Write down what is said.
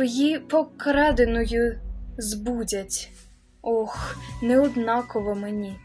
її покраденою збудять. Ох, не однаково мені.